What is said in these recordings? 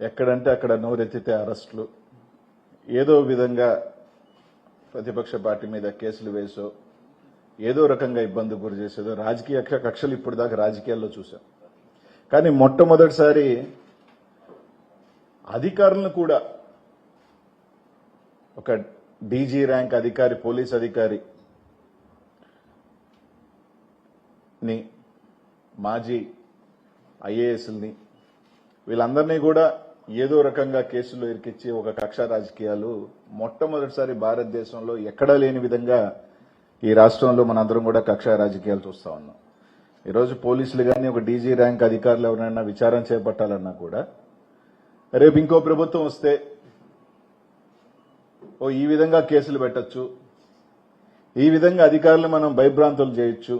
ఎక్కడంటే అక్కడ నోరెత్తితే అరెస్టులు. ఏదో విధంగా ప్రతిపక్ష పార్టీ మీద కేసులు వేసో ఏదో రకంగా ఇబ్బంది గురి చేసేదో రాజకీయ కక్షలు ఇప్పుడు దాకా రాజకీయాల్లో చూసాం కానీ మొట్టమొదటిసారి అధికారులను కూడా ఒక డీజీ ర్యాంక్ అధికారి పోలీస్ అధికారి ని మాజీ ఐఏఎస్ని వీళ్ళందరినీ కూడా ఏదో రకంగా కేసులు ఇరికిచ్చి ఒక కక్ష రాజకీయాలు మొట్టమొదటిసారి భారతదేశంలో ఎక్కడా లేని విధంగా ఈ రాష్ట్రంలో మనందరం కూడా కక్ష రాజకీయాలు చూస్తా ఉన్నాం. ఈరోజు పోలీసులు కానీ ఒక డీజీ ర్యాంక్ అధికారులు ఎవరైనా విచారణ చేపట్టాలన్నా కూడా రేపు ఇంకో ప్రభుత్వం వస్తే ఓ ఈ విధంగా కేసులు పెట్టొచ్చు. ఈ విధంగా అధికారులు మనం భయభ్రాంతులు చేయొచ్చు.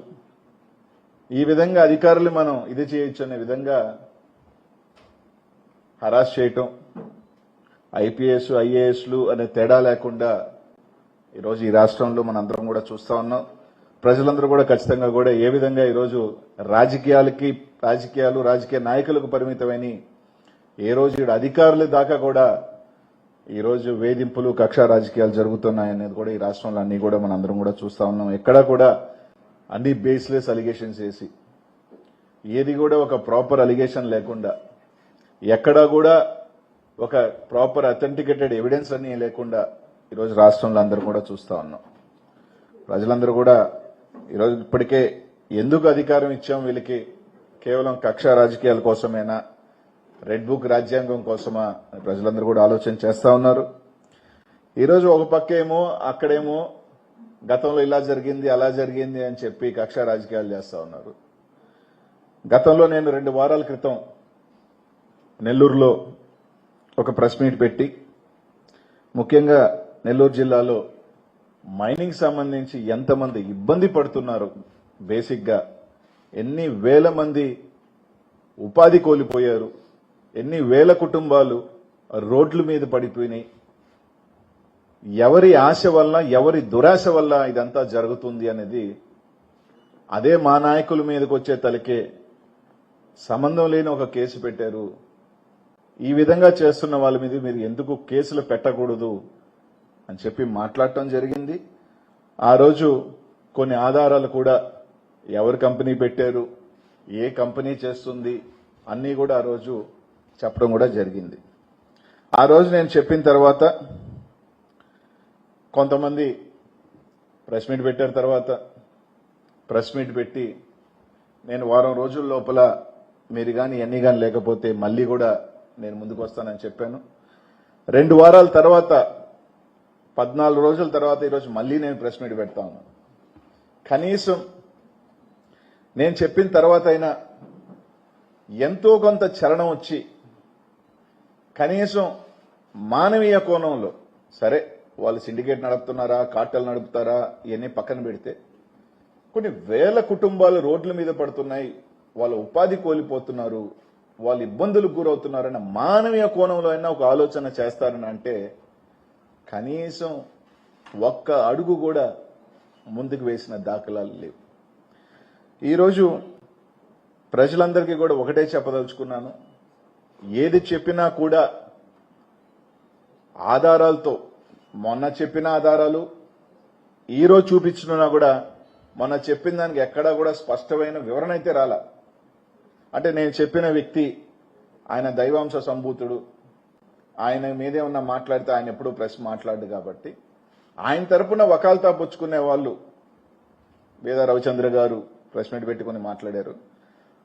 ఈ విధంగా అధికారులు మనం ఇది చేయొచ్చు అనే విధంగా హరాస్ చేయటం ఐపీఎస్ ఐఏఎస్లు అనే తేడా లేకుండా ఈరోజు ఈ రాష్ట్రంలో మనందరం కూడా చూస్తూ ఉన్నాం. ప్రజలందరూ కూడా ఖచ్చితంగా కూడా ఏ విధంగా ఈరోజు రాజకీయాలకి రాజకీయాలు రాజకీయ నాయకులకు పరిమితమైన ఏ రోజు ఈడ అధికారుల దాకా కూడా ఈరోజు వేధింపులు కక్ష రాజకీయాలు జరుగుతున్నాయనేది కూడా ఈ రాష్ట్రంలో అన్ని కూడా మనందరం కూడా చూస్తూ ఉన్నాం. ఎక్కడా కూడా అన్ని బేస్లెస్ అలిగేషన్స్ వేసి ఏది కూడా ఒక ప్రాపర్ అలిగేషన్ లేకుండా ఎక్కడా కూడా ఒక ప్రాపర్ అథెంటికేటెడ్ ఎవిడెన్స్ అని లేకుండా ఈరోజు రాష్ట్రంలో అందరూ కూడా చూస్తూ ఉన్నాం. ప్రజలందరూ కూడా ఈరోజు ఇప్పటికే ఎందుకు అధికారం ఇచ్చాం వీళ్ళకి? కేవలం కక్ష రాజకీయాల కోసమేనా? రెడ్ బుక్ రాజ్యాంగం కోసమా? అని ప్రజలందరూ కూడా ఆలోచన చేస్తూ ఉన్నారు. ఈరోజు ఒక పక్కేమో అక్కడేమో గతంలో ఇలా జరిగింది అలా జరిగింది అని చెప్పి కక్ష రాజకీయాలు చేస్తూ ఉన్నారు. గతంలో నేను రెండు వారాల క్రితం నెల్లూరులో ఒక ప్రెస్ మీట్ పెట్టి ముఖ్యంగా నెల్లూరు జిల్లాలో మైనింగ్ సంబంధించి ఎంతమంది ఇబ్బంది పడుతున్నారు బేసిక్గా ఎన్ని వేల మంది ఉపాధి కోల్పోయారు ఎన్ని వేల కుటుంబాలు రోడ్ల మీద పడిపోయినాయి ఎవరి ఆశ వల్ల ఎవరి దురాశ వల్ల ఇదంతా జరుగుతుంది అనేది అదే మా నాయకుల మీదకి వచ్చే తలకే సంబంధం లేని ఒక కేసు పెట్టారు ఈ విధంగా చేస్తున్న వాళ్ళ మీద మీరు ఎందుకు కేసులు పెట్టకూడదు అని చెప్పి మాట్లాడటం జరిగింది. ఆ రోజు కొన్ని ఆధారాలు కూడా ఎవరు కంపెనీ పెట్టారు ఏ కంపెనీ చేస్తుంది అన్నీ కూడా ఆ రోజు చెప్పడం కూడా జరిగింది. ఆ రోజు నేను చెప్పిన తర్వాత కొంతమంది ప్రెస్ మీట్ పెట్టారు తర్వాత ప్రెస్ మీట్ పెట్టి నేను వారం రోజుల లోపల మీరు కానీ ఎన్ని కానీ లేకపోతే మళ్ళీ కూడా నేను ముందుకు వస్తానని చెప్పాను. రెండు వారాల తర్వాత పద్నాలుగు రోజుల తర్వాత ఈరోజు మళ్ళీ నేను ప్రెస్ మీట్ పెడతా ఉన్నాను కనీసం నేను చెప్పిన తర్వాత అయినా ఎంతో కొంత చలనం వచ్చి కనీసం మానవీయ కోణంలో సరే వాళ్ళు సిండికేట్ నడుపుతున్నారా కార్టెల్ నడుపుతారా ఇవన్నీ పక్కన పెడితే కొన్ని వేల కుటుంబాలు రోడ్ల మీద పడుతున్నాయి వాళ్ళ ఉపాధి కోల్పోతున్నారు వాళ్ళు ఇబ్బందులకు గురవుతున్నారన్న మానవీయ కోణంలో అయినా ఒక ఆలోచన చేస్తారని అంటే కనీసం ఒక్క అడుగు కూడా ముందుకు వేసిన దాఖలాలు లేవు. ఈరోజు ప్రజలందరికీ కూడా ఒకటే చెప్పదలుచుకున్నాను. ఏది చెప్పినా కూడా ఆధారాలతో మొన్న చెప్పిన ఆధారాలు ఈరోజు చూపించినా కూడా మొన్న చెప్పిన దానికి ఎక్కడా కూడా స్పష్టమైన వివరణ అయితే రాలా. అంటే నేను చెప్పిన వ్యక్తి ఆయన దైవాంశ సంభూతుడు. ఆయన మీదే ఉన్న మాట్లాడితే ఆయన ఎప్పుడూ ప్రెస్ మాట్లాడు కాబట్టి. ఆయన తరపున వకాల్తా పుచ్చుకునే వాళ్ళు వేద రవిచంద్ర గారు ప్రెస్ మీట్ పెట్టుకుని మాట్లాడారు.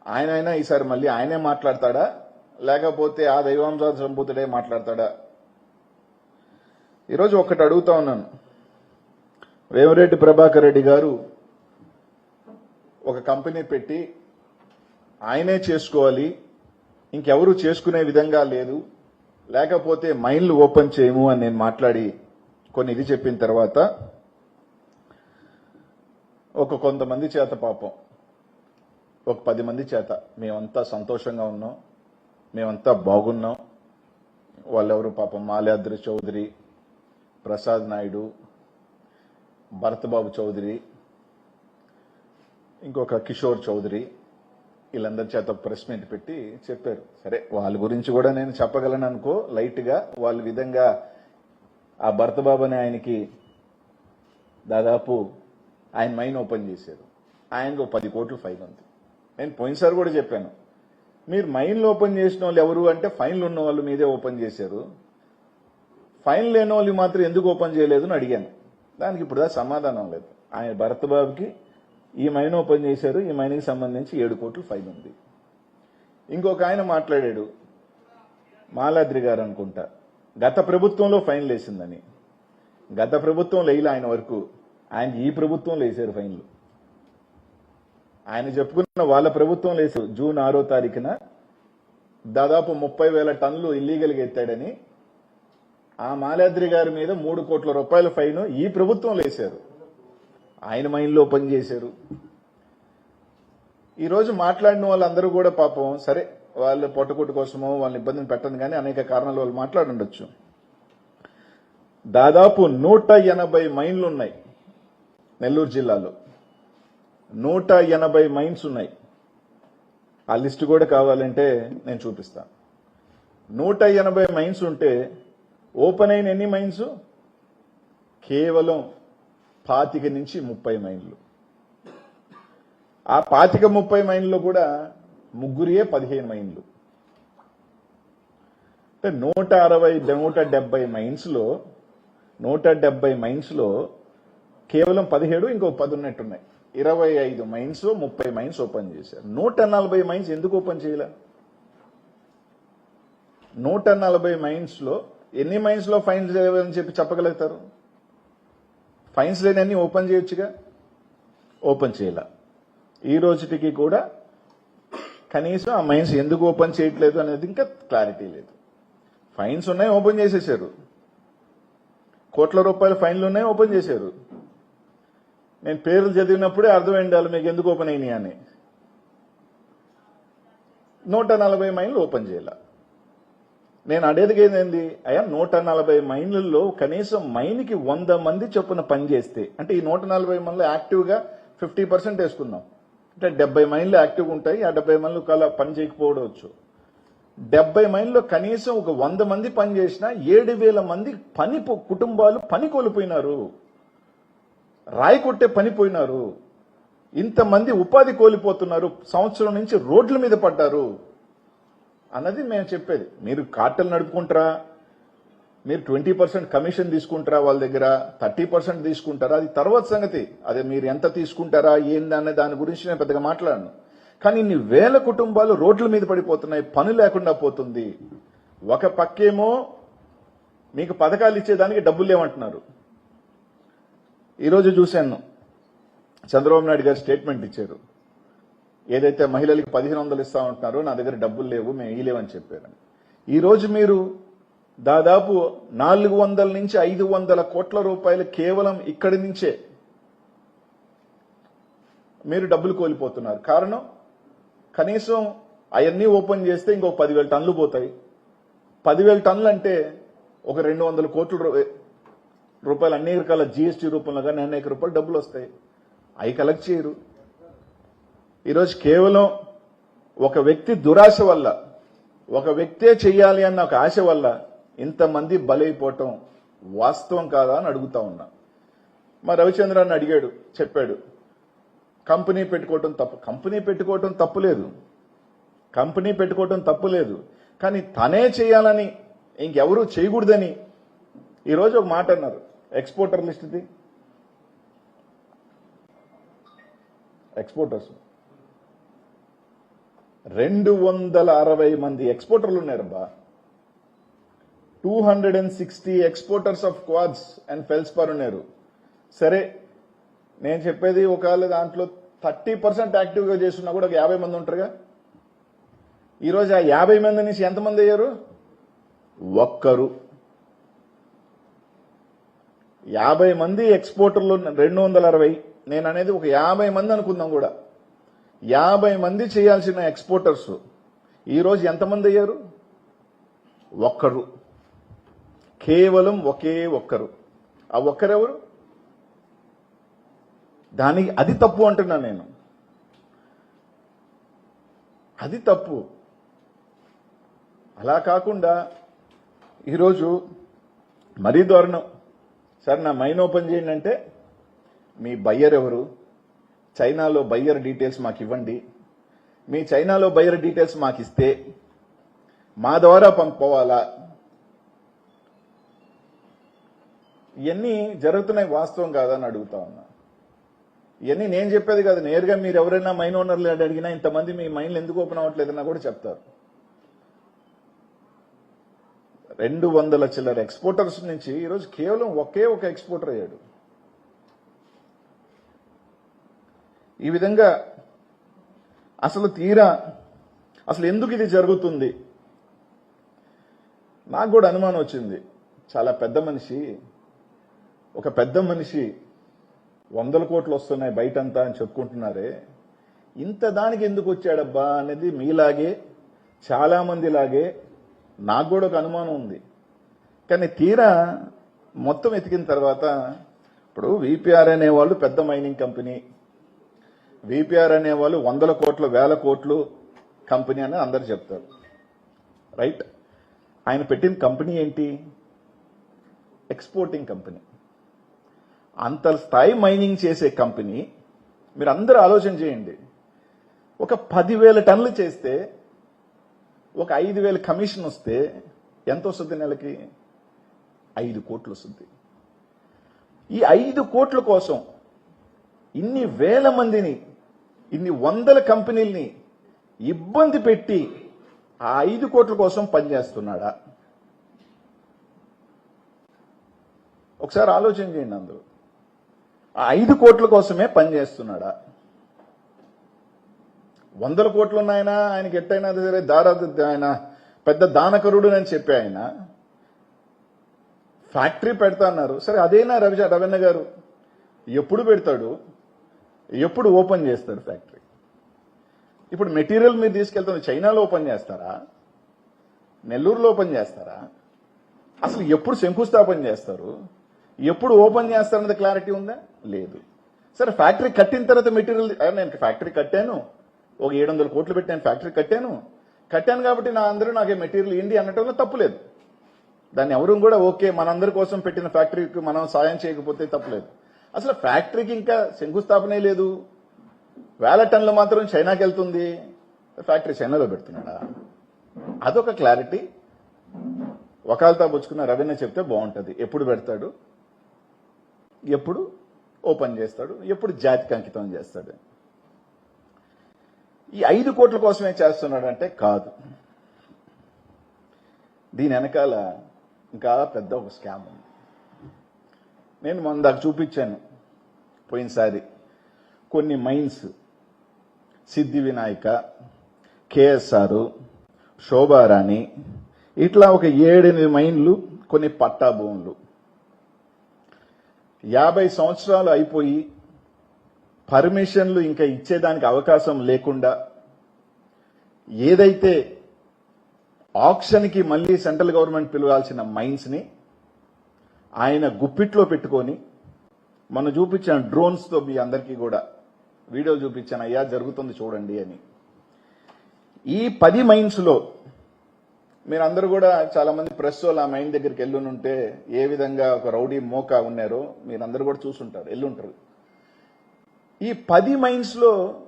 ఆయన అయినా ఈసారి మళ్ళీ ఆయనే మాట్లాడతాడా? లేకపోతే ఆ దైవాంశ సంభూతుడే మాట్లాడతాడా? ఈరోజు ఒకటి అడుగుతా ఉన్నాను. వేమరెడ్డి ప్రభాకర్ రెడ్డి గారు ఒక కంపెనీ పెట్టి ఆయనే చేసుకోవాలి ఇంకెవరు చేసుకునే విధంగా లేదు లేకపోతే మైన్లు ఓపెన్ చేయము అని నేను మాట్లాడి కొన్ని ఇది చెప్పిన తర్వాత ఒక కొంతమంది చేత పాపం ఒక పది మంది చేత. మేమంతా సంతోషంగా ఉన్నాం మేమంతా బాగున్నాం. వాళ్ళెవరు పాపం? మాల్యాద్రి చౌదరి ప్రసాద్ నాయుడు భరతబాబు చౌదరి ఇంకొక కిషోర్ చౌదరి. వీళ్ళందరి చేత ప్రెస్ మీట్ పెట్టి చెప్పారు. సరే వాళ్ళ గురించి కూడా నేను చెప్పగలను అనుకో లైట్గా వాళ్ళ విధంగా ఆ భర్త బాబుని ఆయనకి దాదాపు ఆయన మైన్ ఓపెన్ చేశారు. ఆయనకు పది కోట్లు ఫైన్ ఉంది. నేను పోయినసారి కూడా చెప్పాను. మీరు మైన్లు ఓపెన్ చేసిన వాళ్ళు ఎవరు అంటే ఫైన్లు ఉన్న వాళ్ళు మీదే ఓపెన్ చేశారు. ఫైన్ లేని వాళ్ళు మాత్రం ఎందుకు ఓపెన్ చేయలేదు అని అడిగాను. దానికి ఇప్పుడు సమాధానం లేదు. ఆయన భరత్ బాబుకి ఈ మైన్ ఓపెన్ చేశారు. ఈ మైన్కి సంబంధించి ఏడు కోట్లు ఫైన్ ఉంది. ఇంకొక ఆయన మాట్లాడాడు. మాలాద్రి గారు అనుకుంటా. గత ప్రభుత్వంలో ఫైన్లు వేసిందని గత ప్రభుత్వం లేయిల ఆయన వరకు. ఆయన ఈ ప్రభుత్వం లేసారు ఫైన్లు. ఆయన చెప్పుకున్న వాళ్ళ ప్రభుత్వం వేసారు జూన్ ఆరో తారీఖున దాదాపు ముప్పై వేల టన్నులు ఇల్లీగల్గా ఎత్తాడని ఆ మాలాద్రి గారి మీద మూడు కోట్ల రూపాయల ఫైన్ ఈ ప్రభుత్వం వేశారు ఆయన మైండ్లో పనిచేశారు ఈరోజు మాట్లాడిన వాళ్ళందరూ కూడా పాపం సరే వాళ్ళ పొట్టకొట్టు కోసమో వాళ్ళని ఇబ్బందిని పెట్టను కానీ అనేక కారణాలు వాళ్ళు మాట్లాడుండొచ్చు. దాదాపు నూట ఎనభై మైన్లు ఉన్నాయి నెల్లూరు జిల్లాలో. నూట ఎనభై మైన్స్ ఉన్నాయి ఆ లిస్ట్ కూడా కావాలంటే నేను చూపిస్తాను నూట ఎనభై మైన్స్ ఉంటే ఓపెన్ అయిన ఎన్ని మైన్స్ కేవలం పాతిక నుంచి ముప్పై మైన్లు ఆ పాతిక ముప్పై మైళ్ళలో కూడా ముగ్గురియే పదిహేను మైళ్ళు. అంటే నూట అరవై నూట డెబ్బై మైన్స్లో నూట డెబ్బై మైన్స్లో కేవలం పదిహేడు ఇంకో పది ఉన్నట్టున్నాయి. ఇరవై ఐదు మైన్స్ ముప్పై మైన్స్ ఓపెన్ చేశారు. నూట నలభై మైన్స్ ఎందుకు ఓపెన్ చేయలే? నూట నలభై మైన్స్లో ఎన్ని మైన్స్లో ఫైన్స్ లేవని చెప్పి చెప్పగలుగుతారు? ఫైన్స్ లేని ఓపెన్ చేయొచ్చుగా? ఓపెన్ చేయాల. ఈ రోజుటికి కూడా కనీసం ఆ మైన్స్ ఎందుకు ఓపెన్ చేయట్లేదు అనేది ఇంకా క్లారిటీ లేదు. ఫైన్స్ ఉన్నాయి ఓపెన్ చేసేసారు. కోట్ల రూపాయల ఫైన్లు ఉన్నాయి ఓపెన్ చేశారు నేను పేర్లు చదివినప్పుడే అర్థమైంది వాళ్ళు మీకు ఎందుకు ఓపెన్ అయినాయి అని. నూట నలభై మైన్లు ఓపెన్ చేయాల. నేను అడేది ఏంది? అయ్యా నూట నలభై మైన్లలో కనీసం మైన్కి వంద మంది చొప్పున పని చేస్తే అంటే ఈ నూట నలభై మైన్లు యాక్టివ్గా ఫిఫ్టీ పర్సెంట్ వేసుకుందాం. అంటే డెబ్బై మైన్లు యాక్టివ్గా ఉంటాయి ఆ డెబ్బై మైన్లు కల పని చేయకపోవచ్చు. డెబ్బై మైన్లో కనీసం ఒక వంద మంది పని చేసినా ఏడు వేల మంది పని కుటుంబాలు పని కోల్పోయినారు. రాయి కొట్టే పని పోయినారు. ఇంతమంది ఉపాధి కోల్పోతున్నారు. సంవత్సరం నుంచి రోడ్ల మీద పడ్డారు. అన్నది మేము చెప్పేది. మీరు కార్టెల్ నడుపుకుంటారా? మీరు ట్వంటీ పర్సెంట్ కమిషన్ తీసుకుంటారా వాళ్ళ దగ్గర? థర్టీ పర్సెంట్ తీసుకుంటారా? అది తర్వాత సంగతి. అదే మీరు ఎంత తీసుకుంటారా? ఏంది అనే దాని గురించి నేను పెద్దగా మాట్లాడను. కానీ ఇన్ని వేల కుటుంబాలు రోడ్ల మీద పడిపోతున్నాయి. పని లేకుండా పోతుంది. ఒక పక్కేమో మీకు పథకాలు ఇచ్చేదానికి డబ్బులు లేవంటున్నారు. ఈరోజు చూశాను. చంద్రబాబు నాయుడు గారు స్టేట్మెంట్ ఇచ్చారు. ఏదైతే మహిళలకి పదిహేను వందలు ఇస్తా ఉంటున్నారో నా దగ్గర డబ్బులు లేవు మేము ఇయ్యలేవని చెప్పారు. ఈరోజు మీరు దాదాపు నాలుగు వందల నుంచి ఐదు వందల కోట్ల రూపాయలు కేవలం ఇక్కడి నుంచే మీరు డబ్బులు కోల్పోతున్నారు. కారణం? కనీసం అవన్నీ ఓపెన్ చేస్తే ఇంకో పదివేల టన్నులు పోతాయి. పదివేల టన్నులు అంటే ఒక రెండు వందల కోట్ల రూపాయలు అన్ని రకాల జీఎస్టీ రూపంలో కానీ అనేక రూపాయలు డబ్బులు వస్తాయి. అవి కలెక్ట్ చేయరు. ఈరోజు కేవలం ఒక వ్యక్తి దురాశ వల్ల ఒక వ్యక్తే చెయ్యాలి అన్న ఒక ఆశ వల్ల ఇంతమంది బలైపోవటం వాస్తవం కాదా అని అడుగుతా ఉన్నా. మా రవిచంద్రాన్ని అడిగాడు చెప్పాడు కంపెనీ పెట్టుకోవటం తప్పు కంపెనీ పెట్టుకోవటం తప్పులేదు కంపెనీ పెట్టుకోవటం తప్పులేదు కానీ తనే చేయాలని ఇంకెవరూ చేయకూడదని ఈరోజు ఒక మాట అన్నారు. ఎక్స్పోర్టర్ లిస్ట్ది ఎక్స్పోర్టర్స్. రెండు వందల అరవై మంది ఎక్స్పోర్టర్లు ఉన్నారబ్బా. Two hundred and sixty exporters of quartz and feldspar ఉన్నారు. సరే నేను చెప్పేది ఒకవేళ దాంట్లో థర్టీ పర్సెంట్ యాక్టివ్గా చేస్తున్నా కూడా ఒక యాభై మంది ఉంటారుగా? ఈరోజు ఆ యాభై మంది నుంచి ఎంతమంది అయ్యారు? ఒక్కరు. యాభై మంది ఎక్స్పోర్టర్లు రెండు వందల అరవై. నేను అనేది ఒక యాభై మంది అనుకుందాం కూడా. యాభై మంది చేయాల్సిన ఎక్స్పోర్టర్స్. ఈరోజు ఎంతమంది అయ్యారు? ఒక్కరు. కేవలం ఒకే ఒక్కరు. ఆ ఒక్కరెవరు? దానికి అది తప్పు అంటున్నా నేను. అది తప్పు. అలా కాకుండా ఈరోజు మరీ దారుణం. సార్ నా మైన్ ఓపెన్ చేయండి అంటే మీ బయ్యర్ ఎవరు చైనాలో బయ్యర్ డీటెయిల్స్ మాకు ఇవ్వండి. మీ చైనాలో బయ్యర్ డీటెయిల్స్ మాకు ఇస్తే మా ద్వారా పంపుకోవాలా? ఇవన్నీ జరుగుతున్నాయి వాస్తవం కాదని అడుగుతా ఉన్నా. ఇవన్నీ నేను చెప్పేది కాదు. నేరుగా మీరు ఎవరైనా మైన్ ఓనర్లు అడిగినా ఇంతమంది మీ మైన్లు ఎందుకు ఓపెన్ అవ్వట్లేదన్నా కూడా చెప్తారు. రెండు వందల చిల్లర ఎక్స్పోర్టర్స్ నుంచి ఈరోజు కేవలం ఒకే ఒక ఎక్స్పోర్టర్ అయ్యాడు. ఈ విధంగా అసలు తీరా అసలు ఎందుకు ఇది జరుగుతుంది? నాకు కూడా అనుమానం వచ్చింది. చాలా పెద్ద మనిషి ఒక పెద్ద మనిషి వందల కోట్లు వస్తున్నాయి బయటంతా అని చెప్పుకుంటున్నారే. ఇంత దానికి ఎందుకు వచ్చాడబ్బా అనేది మీలాగే చాలామందిలాగే నాకు కూడా ఒక అనుమానం ఉంది. కానీ తీరా మొత్తం ఎతికిన తర్వాత ఇప్పుడు విపిఆర్ అనేవాళ్ళు పెద్ద మైనింగ్ కంపెనీ విపిఆర్ అనేవాళ్ళు వందల కోట్లు వేల కోట్లు కంపెనీ అని అందరు చెప్తారు. రైట్ ఆయన పెట్టిన కంపెనీ ఏంటి? Exporting company. అంత స్థాయి మైనింగ్ చేసే కంపెనీ మీరు అందరూ ఆలోచన చేయండి. ఒక పదివేల టన్నులు చేస్తే ఒక ఐదు వేల కమిషన్ వస్తే ఎంత వస్తుంది నెలకి? ఐదు కోట్లు వస్తుంది. ఈ ఐదు కోట్ల కోసం ఇన్ని వేల మందిని ఇన్ని వందల కంపెనీల్ని ఇబ్బంది పెట్టి ఆ ఐదు కోట్ల కోసం పనిచేస్తున్నాడా? ఒకసారి ఆలోచన చేయండి అందరూ. ఆ ఐదు కోట్ల కోసమే పనిచేస్తున్నాడా? వందల కోట్లు ఉన్నాయన ఆయనకి ఎట్టయినా సరే దారా ఆయన? పెద్ద దానకరుడు అని చెప్పి ఆయన? ఫ్యాక్టరీ పెడతా అన్నారు. సరే అదేనా రవి రవీణ గారు? ఎప్పుడు పెడతాడు? ఎప్పుడు ఓపెన్ చేస్తారు ఫ్యాక్టరీ? ఇప్పుడు మెటీరియల్ మీరు తీసుకెళ్తుంది చైనాలో ఓపెన్ చేస్తారా? నెల్లూరులో ఓపెన్ చేస్తారా? అసలు ఎప్పుడు శంకుస్థాపన చేస్తారు? ఎప్పుడు ఓపెన్ చేస్తారన్నది క్లారిటీ ఉందా? లేదు. సరే ఫ్యాక్టరీ కట్టిన తర్వాత మెటీరియల్ నేను ఫ్యాక్టరీ కట్టాను. ఒక ఏడు వందల కోట్లు పెట్టాను ఫ్యాక్టరీ కట్టాను. కట్టాను కాబట్టి నా అందరూ నాకు మెటీరియల్ ఇండి అనటంలో తప్పులేదు. దాన్ని ఎవరూ కూడా ఓకే మనందరి కోసం పెట్టిన ఫ్యాక్టరీకి మనం సాయం చేయకపోతే తప్పులేదు. అసలు ఫ్యాక్టరీకి ఇంకా శంకుస్థాపనే లేదు. వేల టన్నులు మాత్రం చైనాకి వెళ్తుంది. ఫ్యాక్టరీ చైనాలో పెడుతున్నాడా? అదొక క్లారిటీ. వకాల్తా పుచ్చుకున్న రవీణ చెప్తే బాగుంటుంది. ఎప్పుడు పెడతాడు? ఎప్పుడు ఓపెన్ చేస్తాడు? ఎప్పుడు జాతికి అంకితం చేస్తాడు? ఈ ఐదు కోట్ల కోసమే చేస్తున్నాడంటే కాదు. దీని వెనకాల ఇంకా పెద్ద ఒక స్కామ్ ఉంది. నేను మొన్న దాకా చూపించాను. పోయినసారి కొన్ని మైన్స్ సిద్ధి వినాయక కేఎస్ఆర్ శోభారాణి ఇట్లా ఒక ఏడెనిమిది మైన్లు కొన్ని పట్టా భూములు. యాభై సంవత్సరాలు అయిపోయి పర్మిషన్లు ఇంకా ఇచ్చేదానికి అవకాశం లేకుండా ఏదైతే ఆప్షన్కి మళ్ళీ సెంట్రల్ గవర్నమెంట్ పిలవాల్సిన మైన్స్ని ఆయన గుప్పిట్లో పెట్టుకొని మనం చూపించిన డ్రోన్స్తో మీ అందరికీ కూడా వీడియో చూపించాను. అయ్యా జరుగుతుంది చూడండి అని. ఈ పది మైండ్స్లో మీరందరూ కూడా చాలామంది ప్రెస్ వాళ్ళు ఆ మైండ్ దగ్గరికి వెళ్ళునుంటే ఏ విధంగా ఒక రౌడీ మోకా ఉన్నారో మీరందరూ కూడా చూసుంటారు ఎల్లుంటారు ఈ పది మైండ్స్లో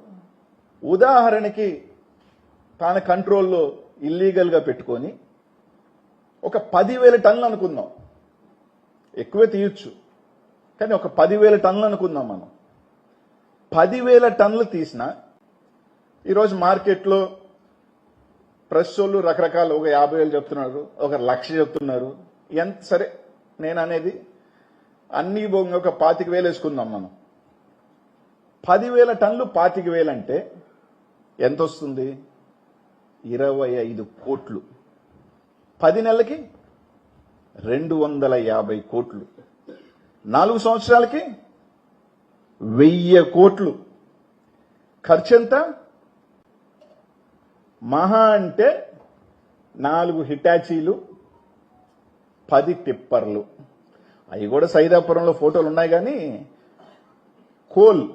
ఉదాహరణకి తన కంట్రోల్లో ఇల్లీగల్గా పెట్టుకొని ఒక పదివేల టన్నులు అనుకుందాం. ఎక్కువే తీయచ్చు. కానీ ఒక పదివేల టన్నులు అనుకుందాం మనం. పదివేల టన్నులు తీసిన ఈరోజు మార్కెట్లో ప్రెస్ వాళ్ళు రకరకాల ఒక యాభై వేలు చెప్తున్నారు ఒక లక్ష చెప్తున్నారు. ఎంత సరే నేను అనేది అన్ని బొంగ ఒక పాతిక వేలు వేసుకుందాం మనం. పదివేల టన్నులు పాతిక వేలు అంటే ఎంత వస్తుంది? ఇరవై ఐదు కోట్లు. పది నెలలకి రెండు వందల యాభై కోట్లు. నాలుగు సంవత్సరాలకి వెయ్యి కోట్లు. ఖర్చు ఎంత మహా అంటే నాలుగు హిటాచీలు పది టిప్పర్లు. అవి కూడా సైదాపురంలో ఫోటోలు ఉన్నాయి కానీ కోల్